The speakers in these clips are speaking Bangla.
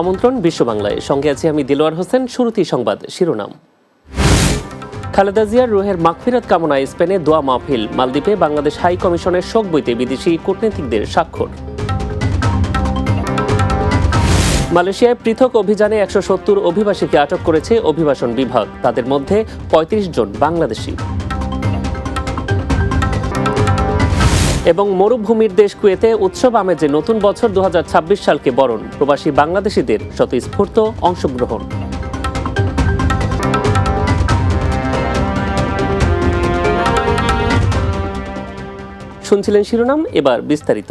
আমন্ত্রণ বিশ্ব বাংলায় সঙ্গে আছি আমি দিলোয়ার হোসেন, শুরুতেই সংবাদ শিরোনাম। খালেদা জিয়ার রুহের মাগফিরাত কামনায় স্পেনে দোয়া মাহফিল, মালদ্বীপে বাংলাদেশ হাই কমিশনের শোক বইতে বিদেশি কূটনীতিকদের স্বাক্ষর। মালয়েশিয়ায় পৃথক অভিযানে একশো সত্তর অভিবাসীকে আটক করেছে অভিবাসন বিভাগ, তাদের মধ্যে ৩৫ জন বাংলাদেশি। এবং মরুভূমির দেশ কুয়েতে উৎসব আমেজে নতুন বছর দু হাজার ছাব্বিশ সালকে বরণ। প্রবাসী বাংলাদেশিদের স্বতঃস্ফূর্ত অংশগ্রহণ। শুনছিলেন শিরোনাম, এবার বিস্তারিত।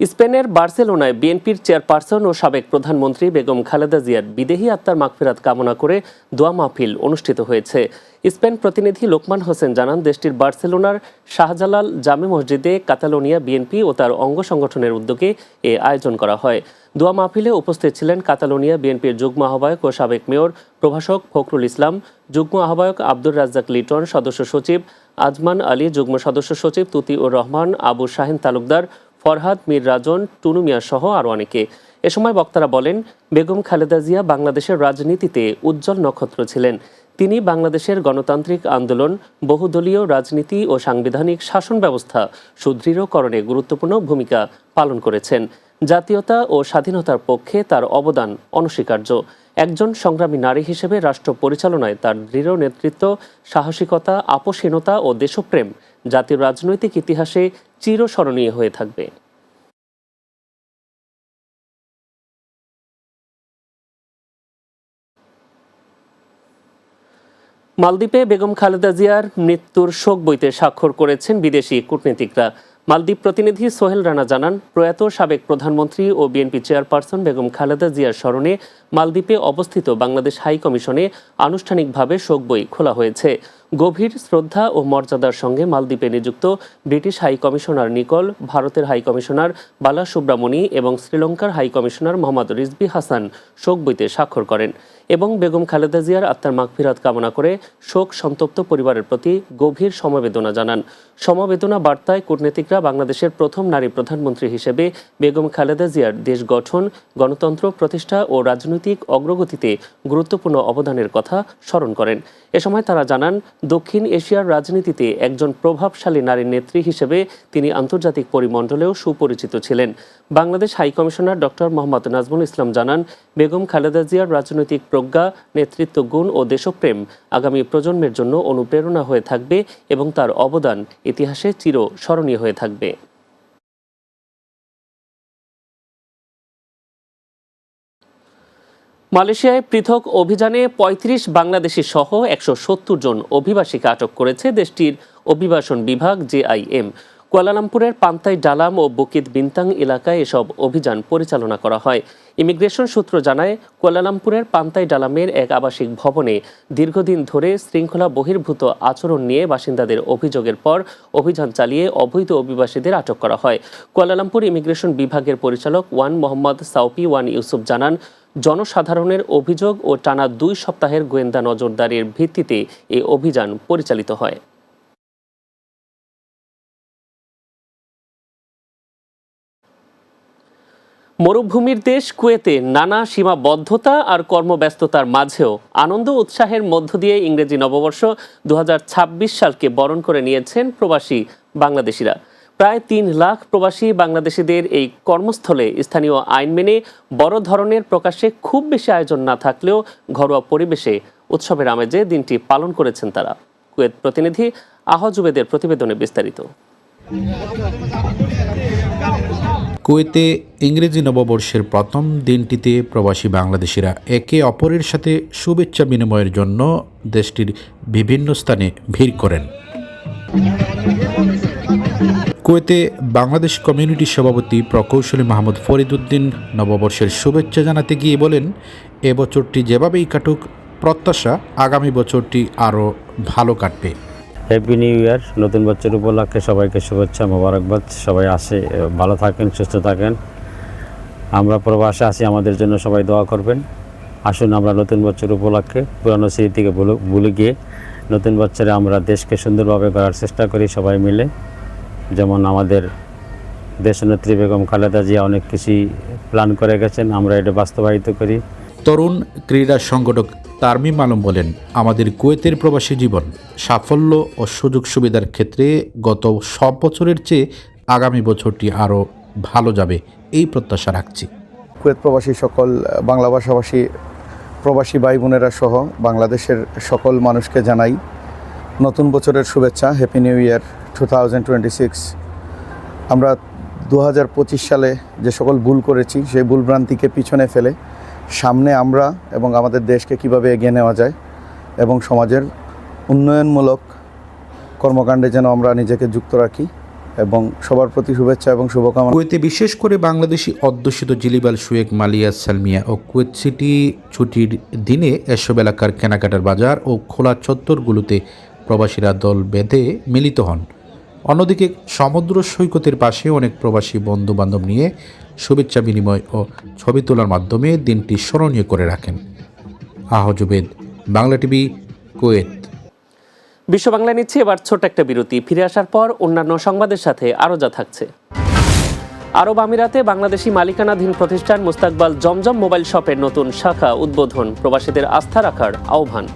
স্পেনের বার্সেলোনায় বিএনপির চেয়ারপারসন ও সাবেক প্রধানমন্ত্রী বেগম খালেদা জিয়ার বিদেহী আত্মার মাগফিরাত কামনা করে দোয়া মাহফিল অনুষ্ঠিত হয়েছে। স্পেন প্রতিনিধি লোকমান হোসেন জানান, দেশটির বার্সেলোনার শাহজালাল জামে মসজিদে কাতালোনিয়া বিএনপি ও তার অঙ্গ সংগঠনের উদ্যোগে এ আয়োজন করা হয়। দোয়া মাহফিলে উপস্থিত ছিলেন কাতালোনিয়া বিএনপির যুগ্ম আহ্বায়ক ও সাবেক মেয়র, প্রভাষক ফখরুল ইসলাম, যুগ্ম আহ্বায়ক আব্দুর রাজ্জাক লিটন, সদস্য সচিব আজমান আলী, যুগ্ম সদস্য সচিব তুতি উর রহমান, আবু শাহিন তালুকদার ফরহাদ, মীর রাজন, টুনু মিয়া সহ আরও অনেকে। এ সময় বক্তারা বলেন, বেগম খালেদা জিয়া বাংলাদেশের রাজনীতিতে উজ্জ্বল নক্ষত্র ছিলেন। তিনি বাংলাদেশের গণতান্ত্রিক আন্দোলন, বহুদলীয় রাজনীতি ও সাংবিধানিক শাসন ব্যবস্থা সুদৃঢ়করণে গুরুত্বপূর্ণ ভূমিকা পালন করেছেন। জাতীয়তা ও স্বাধীনতার পক্ষে তার অবদান অনস্বীকার্য। একজন সংগ্রামী নারী হিসেবে রাষ্ট্র পরিচালনায় তার দৃঢ় নেতৃত্ব, সাহসিকতা, আপোষহীনতা ও দেশপ্রেম জাতির রাজনৈতিক ইতিহাসে চিরস্মরণীয় হয়ে থাকবে। মালদ্বীপে বেগম খালেদা জিয়ার মৃত্যুর শোক বইতে স্বাক্ষর করেছেন বিদেশি কূটনীতিকরা। মালদ্বীপ প্রতিনিধি সোহেল রানা জানান, প্রয়াত সাবেক প্রধানমন্ত্রী ও বিএনপি চেয়ারপারসন বেগম খালেদা জিয়ার স্মরণে মালদ্বীপে অবস্থিত বাংলাদেশ হাই কমিশনে আনুষ্ঠানিকভাবে শোক বই খোলা হয়েছে। গভীর শ্রদ্ধা ও মর্যাদার সঙ্গে মালদ্বীপে নিযুক্ত ব্রিটিশ হাই কমিশনার নিকল, ভারতের হাই কমিশনার বালা সুব্রামণি এবং শ্রীলঙ্কার হাই কমিশনার মোহাম্মদ রিজবি হাসান শোক বইতে স্বাক্ষর করেন এবং বেগম খালেদা জিয়ার আত্মার মাগফিরাত কামনা করে শোক সন্তপ্ত পরিবারের প্রতি গভীর সমবেদনা জানান। সমবেদনা বার্তায় কূটনীতিকরা বাংলাদেশের প্রথম নারী প্রধানমন্ত্রী হিসেবে বেগম খালেদা জিয়ার দেশ গঠন, গণতন্ত্র প্রতিষ্ঠা ও রাজনৈতিক অগ্রগতিতে গুরুত্বপূর্ণ অবদানের কথা স্মরণ করেন। এ সময় তারা জানান দক্ষিণ এশিয়ার রাজনীতিতে একজন প্রভাবশালী নারী নেত্রী হিসেবে তিনি আন্তর্জাতিক পরিমণ্ডলেও সুপরিচিত ছিলেন। Bangladesh high commissioner doctor Mohammad Nazmul Islam জানান, বেগম খালেদা জিয়ার রাজনৈতিক প্রজ্ঞা, নেতৃত্ব গুণ ও দেশপ্রেম আগামী প্রজন্মের জন্য অনুপ্রেরণা হয়ে থাকবে এবং তার অবদান ইতিহাসে চির স্মরণীয় হয়ে থাকবে। মালয়েশিয়ায় পৃথক অভিযানে ৩৫ বাংলাদেশি সহ একশো সত্তর জন অভিবাসীকে আটক করেছে দেশটির অভিবাসন বিভাগ, জেআইএম। কুয়ালালামপুরের পান্তাই ডালাম ও বুকিত বিন্তাং এলাকায় এসব অভিযান পরিচালনা করা হয়। ইমিগ্রেশন সূত্র জানায়, কুয়ালালামপুরের পান্তাই ডালামের এক আবাসিক ভবনে দীর্ঘদিন ধরে শৃঙ্খলা বহির্ভূত আচরণ নিয়ে বাসিন্দাদের অভিযোগের পর অভিযান চালিয়ে অবৈধ অভিবাসীদের আটক করা হয়। কুয়ালালামপুর ইমিগ্রেশন বিভাগের পরিচালক Wan Mohammad Saupi Wan Yusuf জানান, জনসাধারণের অভিযোগ ও টানা দুই সপ্তাহের গোয়েন্দা নজরদারির ভিত্তিতে এই অভিযান পরিচালিত হয়। মরুভূমির দেশ কুয়েতে নানা সীমাবদ্ধতা আর কর্মব্যস্ততার মাঝেও আনন্দ উৎসাহের মধ্য দিয়ে ইংরেজি নববর্ষ দু হাজার ছাব্বিশ সালকে বরণ করে নিয়েছেন প্রবাসী বাংলাদেশিরা। প্রায় তিন লাখ প্রবাসী বাংলাদেশিদের এই কর্মস্থলে স্থানীয় আইন মেনে বড় ধরনের প্রকাশে খুব বেশি আয়োজন না থাকলেও ঘরোয়া পরিবেশে উৎসবের আমেজে দিনটি পালন করেছেন তারা। কুয়েত প্রতিনিধি আহজুবেদের প্রতিবেদনে বিস্তারিত। কুয়েতে ইংরেজি নববর্ষের প্রথম দিনটিতে প্রবাসী বাংলাদেশিরা একে অপরের সাথে শুভেচ্ছা বিনিময়ের জন্য দেশটির বিভিন্ন স্থানে ভিড় করেন। কুয়েতে বাংলাদেশ কমিউনিটি সভাপতি প্রকৌশলী মাহমুদ ফরিদুদ্দিন নববর্ষের শুভেচ্ছা জানাতে গিয়ে বলেন এবছরটি যেভাবেই কাটুক, প্রত্যাশা আগামী বছরটি আরও ভালো কাটবে। হ্যাপি নিউ ইয়ার নতুন বছর উপলক্ষে সবাইকে শুভেচ্ছা, মোবারকবাদ। সবাই আসে ভালো থাকেন, সুস্থ থাকেন। আমরা প্রবাসে আসি আমাদের জন্য সবাই দোয়া করবেন। আসুন আমরা নতুন বছর উপলক্ষে পুরানো স্মৃতিকে ভুলে গিয়ে নতুন বছরে আমরা দেশকে সুন্দরভাবে করার চেষ্টা করি সবাই মিলে। যেমন আমাদের দেশনেত্রী বেগম খালেদা জিয়া অনেক কিছুই প্ল্যান করে গেছেন, আমরা এটা বাস্তবায়িত করি। তরুণ ক্রীড়া সংগঠক তারমিম আলম বলেন, আমাদের কুয়েতের প্রবাসী জীবন, সাফল্য ও সুযোগ সুবিধার ক্ষেত্রে গত সব বছরের চেয়ে আগামী বছরটি আরও ভালো যাবে, এই প্রত্যাশা রাখছি। কুয়েত প্রবাসী সকল, বাংলা ভাষাভাষী প্রবাসী ভাই বোনেরা সহ বাংলাদেশের সকল মানুষকে জানাই নতুন বছরের শুভেচ্ছা হ্যাপি নিউ ইয়ার টু আমরা দু হাজার পঁচিশ সালে যে সকল ভুল করেছি, সেই ভুলভ্রান্তিকে পিছনে ফেলে সামনে আমরা এবং আমাদের দেশকে কীভাবে এগিয়ে নেওয়া যায় এবং সমাজের উন্নয়নমূলক কর্মকাণ্ডে যেন আমরা নিজেকে যুক্ত রাখি এবং সবার প্রতি শুভেচ্ছা এবং শুভকামনা কুয়েতে বিশেষ করে বাংলাদেশি অধ্যুষিত জিলিবাল শুয়েক মালিয়া, সালমিয়া ও কুয়েত সিটি ছুটির দিনে এসব এলাকার কেনাকাটার বাজার ও খোলা চত্বরগুলোতে প্রবাসীরা দল বেঁধে মিলিত হন। অন্যদিকে সমুদ্র সৈকতের পাশে অনেক প্রবাসী বন্ধু বান্ধব নিয়ে শুভেচ্ছা বিনিময় ও ছবি তোলার মাধ্যমে দিনটি স্মরণীয় করে রাখেন। আহজুবেদ বাংলা টিভি, কুয়েত। বিশ্ব বাংলা নিচ্ছে এবার ছোট একটা বিরতি। ফিরে আসার পর অন্যান্য সংবাদের সাথে আরও যা থাকছে। আরব আমিরাতে বাংলাদেশি মালিকানাধীন প্রতিষ্ঠান মুস্তাকবাল জমজম মোবাইল শপের নতুন শাখা উদ্বোধন প্রবাসীদের আস্থা রাখার আহ্বান।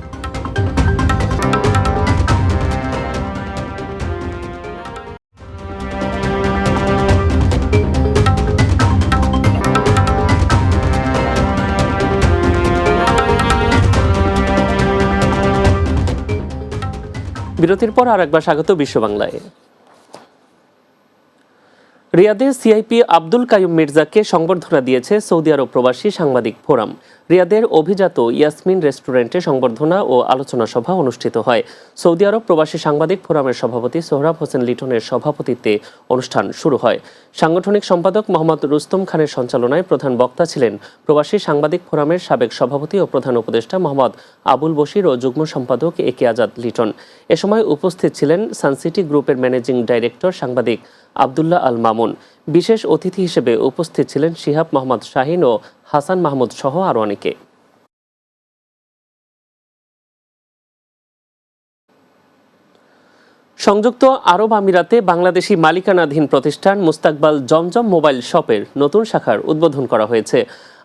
বিরতির পর আর একবার স্বাগত বিশ্ব বাংলায় রিয়াদে সিআইপি আব্দুল কায়ুম মির্জাকে সংবর্ধনা দিয়েছে সৌদি আরব প্রবাসী সাংবাদিক ফোরাম। রিয়াদের অভিজাত ইয়াসমিন রেস্টুরেন্টে সংবর্ধনা ও আলোচনা সভা অনুষ্ঠিত হয়। সৌদি আরব প্রবাসী সাংবাদিক ফোরামের সভাপতি সোহরাব হোসেন লিটনের সভাপতিত্বে অনুষ্ঠান শুরু হয়। সাংগঠনিক সম্পাদক মোহাম্মদ রুস্তম খানের সঞ্চালনায় প্রধান বক্তা ছিলেন প্রবাসী সাংবাদিক ফোরামের সাবেক সভাপতি ও প্রধান উপদেষ্টা মোহাম্মদ আবুল বশির ও যুগ্ম সম্পাদক এ কে আজাদ লিটন। এ সময় উপস্থিত ছিলেন সানসিটি গ্রুপের ম্যানেজিং ডাইরেক্টর সাংবাদিক আবদুল্লাহ আল মামুন। বিশেষ অতিথি হিসেবে উপস্থিত ছিলেন শিহাব মোহাম্মদ শাহিন ও হাসান মাহমুদ সহ আরও অনেকে। সংযুক্ত আরব আমিরাতে বাংলাদেশি মালিকানাধীন প্রতিষ্ঠান মুস্তাকবাল জমজম মোবাইল শপের নতুন শাখার উদ্বোধন করা হয়েছে।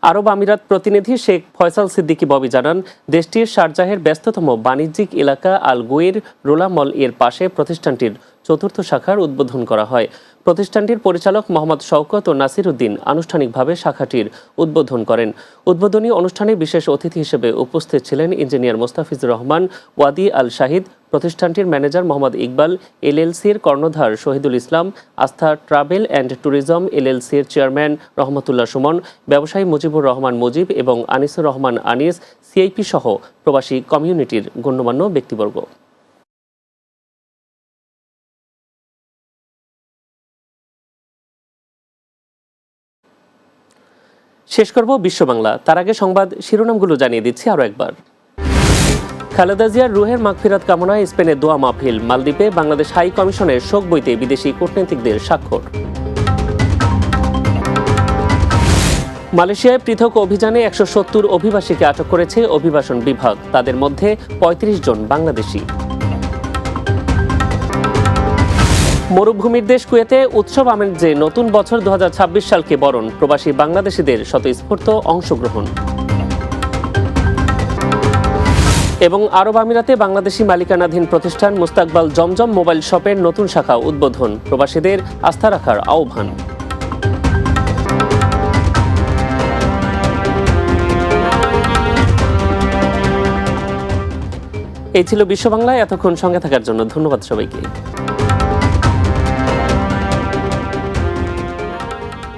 আরব আমিরাত প্রতিনিধি শেখ ফয়সাল সিদ্দিকী ববি জানান, দেশটির শারজাহের ব্যস্ততম বাণিজ্যিক এলাকা আল গুয়ের রোলা মল এর পাশে প্রতিষ্ঠানটির চতুর্থ শাখার উদ্বোধন করা হয়। প্রতিষ্ঠানটির পরিচালক মোহাম্মদ শওকত ও নাসির উদ্দিন আনুষ্ঠানিকভাবে শাখাটির উদ্বোধন করেন। উদ্বোধনী অনুষ্ঠানে বিশেষ অতিথি হিসেবে উপস্থিত ছিলেন engineer Mostafizur Rahman, Wadi Al Shahid প্রতিষ্ঠানটির ম্যানেজার মোহাম্মদ ইকবাল এলএলসির কর্ণধার Shahidul Islam, Astha travel and tourism এলএলসির chairman Rahmatullah Suman, ব্যবসায়ী মুজিবুর রহমান মুজিব এবং আনিসুর রহমান আনিস সিআইপি সহ প্রবাসী কমিউনিটির গণ্যমান্য ব্যক্তিবর্গ। শেষ করব বিশ্ব বাংলা। তার আগে সংবাদ শিরোনামগুলো জানিয়ে দিচ্ছি আরও একবার। খালেদা জিয়ার রুহের মাগফিরাত কামনায় স্পেনে দোয়া মাহফিল, মালদ্বীপে বাংলাদেশ হাই কমিশনের শোক বইতে বিদেশি কূটনীতিকদের স্বাক্ষর। মালয়েশিয়ায় পৃথক অভিযানে একশো সত্তর অভিবাসীকে আটক করেছে অভিবাসন বিভাগ। তাদের মধ্যে ৩৫ জন বাংলাদেশি। মরুভূমির দেশ কুয়েতে উৎসব আমের যে নতুন বছর দু হাজার ছাব্বিশ সালকে বরণ, প্রবাসী বাংলাদেশিদের স্বতঃস্ফূর্ত অংশগ্রহণ। এবং আরব আমিরাতে বাংলাদেশি মালিকানাধীন প্রতিষ্ঠান মুস্তাকবাল জমজম মোবাইল শপের নতুন শাখা উদ্বোধন, প্রবাসীদের আস্থা রাখার আহ্বান। এই ছিল বিশ্ব বাংলায় এতক্ষণ সঙ্গে থাকার জন্য ধন্যবাদ সবাইকে।